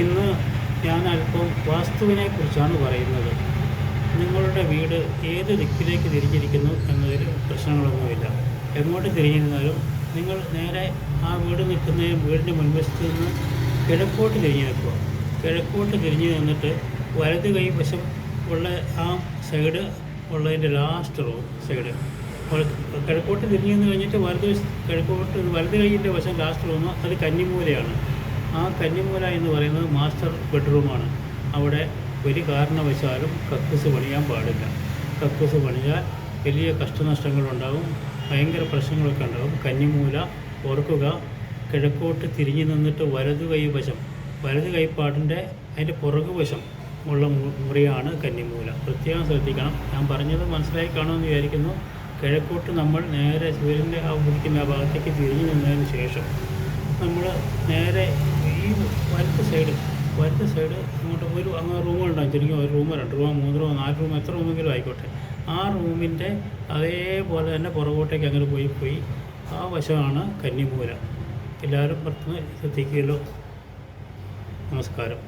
ഇന്ന് ഞാൻ അല്പം വാസ്തുവിനെ കുറിച്ചാണ് പറയുന്നത്. നിങ്ങളുടെ വീട് ഏത് ദിക്കിലേക്ക് തിരിഞ്ഞിരിക്കുന്നു എന്നതിൽ പ്രശ്നങ്ങളൊന്നുമില്ല. എങ്ങോട്ട് തിരിഞ്ഞിരുന്നാലും നിങ്ങൾ നേരെ ആ വീട് നിൽക്കുന്ന വീടിന്റെ മുൻവശത്ത് നിന്ന് കിഴക്കോട്ട് തിരിഞ്ഞു നിൽക്കുക. കിഴക്കോട്ട് തിരിഞ്ഞു നിന്നിട്ട് വലത് കൈവശം ഉള്ള ആ സൈഡ് ഉള്ളതിന്റെ ലാസ്റ്റ് റോ സൈഡ് കിഴക്കോട്ട് തിരിഞ്ഞു നിന്ന് കഴിഞ്ഞിട്ട് വലത് കിഴക്കോട്ട് വലത് കൈയിന്റെ വശം ലാസ്റ്റ് റൂം അത് കന്നിമൂലയാണ്. ആ കന്നിമൂല എന്ന് പറയുന്നത് മാസ്റ്റർ ബെഡ്റൂമാണ് അവിടെ ഒരു കാരണവശാലും കക്കൂസ് പണിയാൻ പാടില്ല. കക്കൂസ് പണിയാൽ വലിയ കഷ്ടനഷ്ടങ്ങളുണ്ടാകും ഭയങ്കര പ്രശ്നങ്ങളൊക്കെ ഉണ്ടാകും കന്നിമൂല ഓർക്കുക കിഴക്കോട്ട് തിരിഞ്ഞു നിന്നിട്ട് വലതു കൈവശം വലതു കൈപ്പാടിന്റെ അതിന്റെ പുറകുവശം ഉള്ള മുറിയാണ് കന്നിമൂല. പ്രത്യേകം ശ്രദ്ധിക്കണം. ഞാൻ പറഞ്ഞത് മനസ്സിലായി കാണുമെന്ന് വിചാരിക്കുന്നു. കിഴക്കോട്ട് നമ്മൾ നേരെ സൂര്യന്റെ ആ ഉദിക്കുന്ന ആ ഭാഗത്തേക്ക് തിരിഞ്ഞു നിന്നതിന് ശേഷം നമ്മൾ നേരെ സൈഡ് വലത്തെ സൈഡ് ഇങ്ങോട്ട് ഒരു അങ്ങ് റൂമുകളുണ്ടാകും ശരിക്കും ഒരു റൂമോ രണ്ട് റൂമോ മൂന്ന് റൂമോ നാല് റൂമോ എത്ര റൂമെങ്കിലും ആയിക്കോട്ടെ. ആ റൂമിന്റെ അതേപോലെ തന്നെ പുറകോട്ടേക്ക് അങ്ങനെ പോയി പോയി ആ വശമാണ് കന്നിമൂല. എല്ലാവരും പുറത്തുനിന്ന് ശ്രദ്ധിക്കുമല്ലോ നമസ്കാരം.